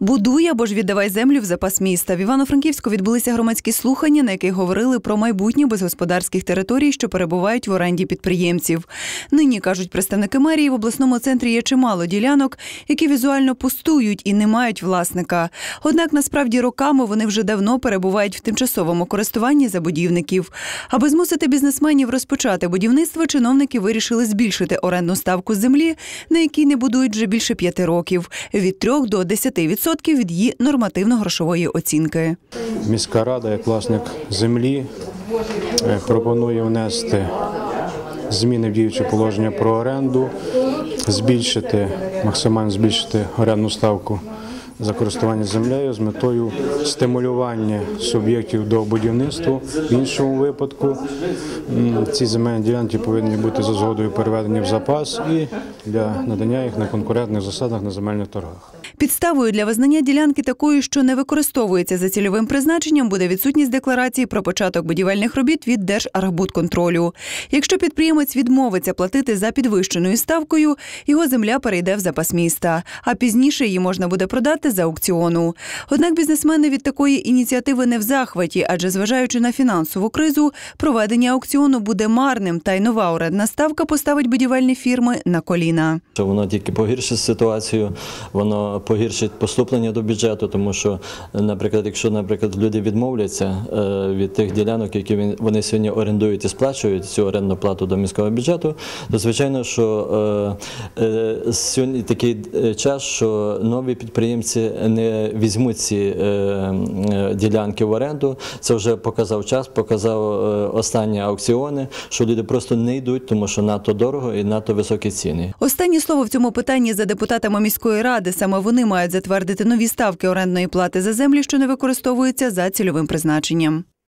Будуй або ж віддавай землю в запас міста. В Івано-Франківську відбулися громадські слухання, на яких говорили про майбутнє безгосподарських територій, що перебувають в оренді підприємців. Нині кажуть представники мерії, в обласному центрі є чимало ділянок, які візуально пустують і не мають власника. Однак насправді роками вони вже давно перебувають в тимчасовому користуванні забудівників. Аби змусити бізнесменів розпочати будівництво, чиновники вирішили збільшити орендну ставку землі, на якій не будують вже більше п'яти років від 3 до 10% від її нормативно-грошової оцінки. Міська рада, як власник землі, е, пропонує внести зміни в діюче положення про оренду, збільшити, максимально збільшити орендну ставку за користування землею з метою стимулювання суб'єктів до будівництва. В іншому випадку ці земельні ділянки повинні бути за згодою переведені в запас і для надання їх на конкурентних засадах на земельних торгах. Підставою для визнання ділянки такою, що не використовується за цільовим призначенням, буде відсутність декларації про початок будівельних робіт від Держархбудконтролю. Якщо підприємець відмовиться платити за підвищеною ставкою, його земля перейде в запас міста, а пізніше її можна буде продати за аукціону. Однак бізнесмени від такої ініціативи не в захваті, адже зважаючи на фінансову кризу, проведення аукціону буде марним, та й нова орендна ставка поставить будівельні фірми на коліна. Воно тільки погіршить ситуацію, воно погіршить поступлення до бюджету, тому що, наприклад, якщо, наприклад, люди відмовляться е, від тих ділянок, які вони сьогодні орендують і сплачують цю орендну плату до міського бюджету, то звичайно, що е, е, сьогодні такий час, що нові підприємці не візьмуть ці ділянки в оренду. Це вже показав час, показав останні аукціони, що люди просто не йдуть, тому що надто дорого і надто високі ціни. Останнє слово в цьому питанні за депутатами міської ради. Саме вони мають затвердити нові ставки орендної плати за землі, що не використовуються за цільовим призначенням.